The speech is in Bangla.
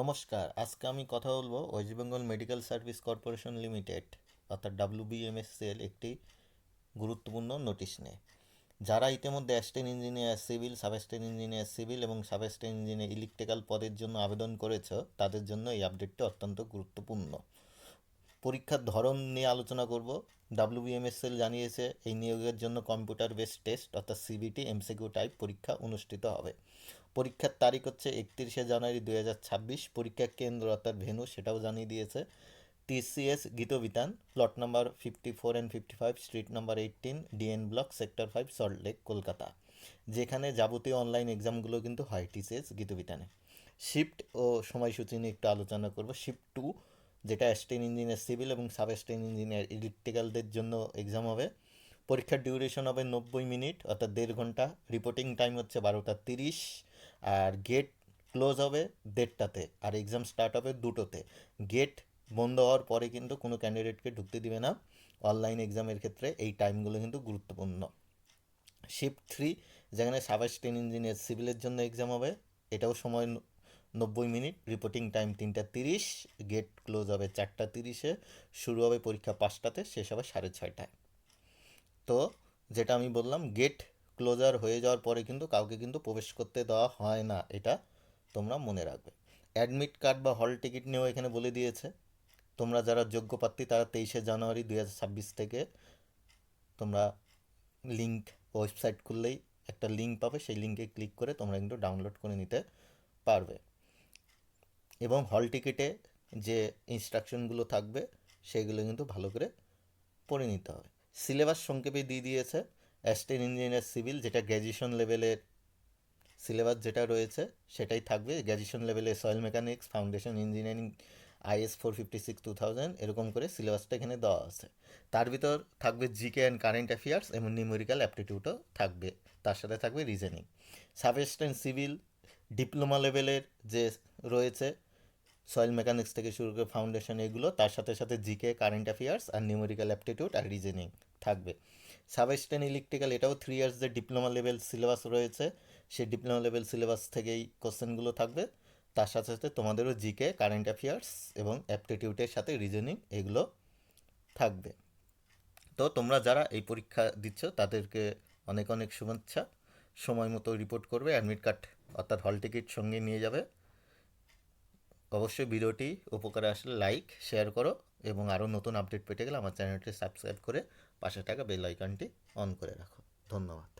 নমস্কার, আজকে আমি কথা বলব West Bengal medical service corporation limited, অর্থাৎ ডাব্লিউবিএমএসএল একটি গুরুত্বপূর্ণ নোটিশ নিয়ে। যারা ইতিমধ্যে assistant engineer civil sub assistant engineer civil এবং সাব অ্যাস্টেন ইঞ্জিনিয়ার ইলেকট্রিক্যাল পদের জন্য আবেদন করেছে, তাদের জন্য এই আপডেটটি অত্যন্ত গুরুত্বপূর্ণ। পরীক্ষার ধরন নিয়ে আলোচনা করব। ডাব্লিউবিএমএসএল জানিয়েছে, এই নিয়োগের জন্য কম্পিউটার বেসড টেস্ট অর্থাৎ সিবিটি এমসিকিউ টাইপ পরীক্ষা অনুষ্ঠিত হবে। পরীক্ষার তারিখ হচ্ছে একত্রিশে জানুয়ারি দুই হাজার ছাব্বিশ। পরীক্ষা কেন্দ্র, অর্থাৎ ভেনু সেটাও জানিয়ে দিয়েছে। TCS Gitabitan plot number fifty four and fifty five street number eighteen DN block sector five Salt Lake Kolkata যেখানে যাবতীয় অনলাইন এক্সামগুলো কিন্তু হয় টিসিএস গীতবিতানে শিফট ও সময়সূচি নিয়ে একটু আলোচনা করব। শিফট টু যেটা অ্যাস্টেন ইঞ্জিনিয়ার সিভিল এবং সাব অ্যাস্টেন ইঞ্জিনিয়ার ইলেকট্রিক্যালদের জন্য এক্সাম হবে। পরীক্ষার ডিউরেশন হবে নব্বই মিনিট, অর্থাৎ দেড় ঘণ্টা। রিপোর্টিং টাইম হচ্ছে বারোটা তিরিশ। আর গেট ক্লোজ হবে দেড়টাতে। আর এক্সাম স্টার্ট হবে দুটোতে। গেট বন্ধ হওয়ার পরে কিন্তু কোনো ক্যান্ডিডেটকে ঢুকতে দিবে না। অনলাইন এক্সামের ক্ষেত্রে এই টাইমগুলো কিন্তু গুরুত্বপূর্ণ। শিফট থ্রি যেখানে সাব অ্যাসিস্ট্যান্ট ইঞ্জিনিয়ার সিভিলের জন্য এক্সাম হবে, এটাও সময় নব্বই মিনিট রিপোর্টিং টাইম তিনটা তিরিশ গেট ক্লোজ হবে চারটা তিরিশে, শুরু হবে পরীক্ষা পাঁচটাতে, শেষ হবে সাড়ে ছয়টায়। তো যেটা আমি বললাম গেট ক্লোজার হয়ে যাওয়ার পরে কিন্তু কাউকে কিন্তু প্রবেশ করতে দেওয়া হয় না, এটা তোমরা মনে রাখবে। অ্যাডমিট কার্ড বা হল টিকিট নিয়েও এখানে বলে দিয়েছে। তোমরা যারা যোগ্য প্রার্থী, তারা তেইশে জানুয়ারি দুই হাজার ছাব্বিশ থেকে তোমরা লিঙ্ক ওয়েবসাইট খুললেই একটা লিঙ্ক পাবে, সেই লিঙ্কে ক্লিক করে তোমরা কিন্তু ডাউনলোড করে নিতে পারবে। এবং হল টিকিটে যে ইনস্ট্রাকশনগুলো থাকবে, সেগুলো কিন্তু ভালো করে পড়ে নিতে হবে। সিলেবাস সংক্ষেপে দিয়ে দিয়েছে অ্যাস্টেন ইঞ্জিনিয়ার সিভিল যেটা গ্র্যাজুয়েশন লেভেলের সিলেবাস যেটা রয়েছে, সেটাই থাকবে। গ্র্যাজুয়েশন লেভেলে soil mechanics foundation engineering IS four fifty six two thousand এরকম করে সিলেবাসটা এখানে দেওয়া আছে। তার ভিতর থাকবে জিকে অ্যান্ড কারেন্ট অ্যাফেয়ার্স এবং নিউমেরিক্যাল অ্যাপটিটিউডও থাকবে। তার সাথে থাকবে reasoning sub assistant civil diploma লেভেলের যে রয়েছে সয়েল মেকানিক্স থেকে শুরু করে ফাউন্ডেশন এগুলো, তার সাথে সাথে জিকে কারেন্ট অ্যাফেয়ার্স আর নিউমেরিক্যাল অ্যাপটিটিউড আর রিজনিং থাকবে। সাবস্টেন ইলেকট্রিক্যাল এটাও থ্রি ইয়ার্স যে ডিপ্লোমা লেভেল সিলেবাস রয়েছে, সেই ডিপ্লোমা লেভেল সিলেবাস থেকেই কোশ্চেনগুলো থাকবে। তার সাথে সাথে তোমাদেরও জিকে কারেন্ট অ্যাফেয়ার্স এবং অ্যাপটিটিউডের সাথে রিজনিং এগুলো থাকবে। তো তোমরা যারা এই পরীক্ষা দিচ্ছ, তাদেরকে অনেক অনেক শুভেচ্ছা। সময় মতো রিপোর্ট করবে অ্যাডমিট কার্ড অর্থাৎ হল টিকিট সঙ্গে নিয়ে যাবে। অবশ্যই ভিডিওটি উপকারে আসলে লাইক, শেয়ার করো এবং আরও নতুন আপডেট পেতে গেলে আমার চ্যানেলটি সাবস্ক্রাইব করে পাশে থাকা বেল আইকনটি অন করে রাখো। ধন্যবাদ।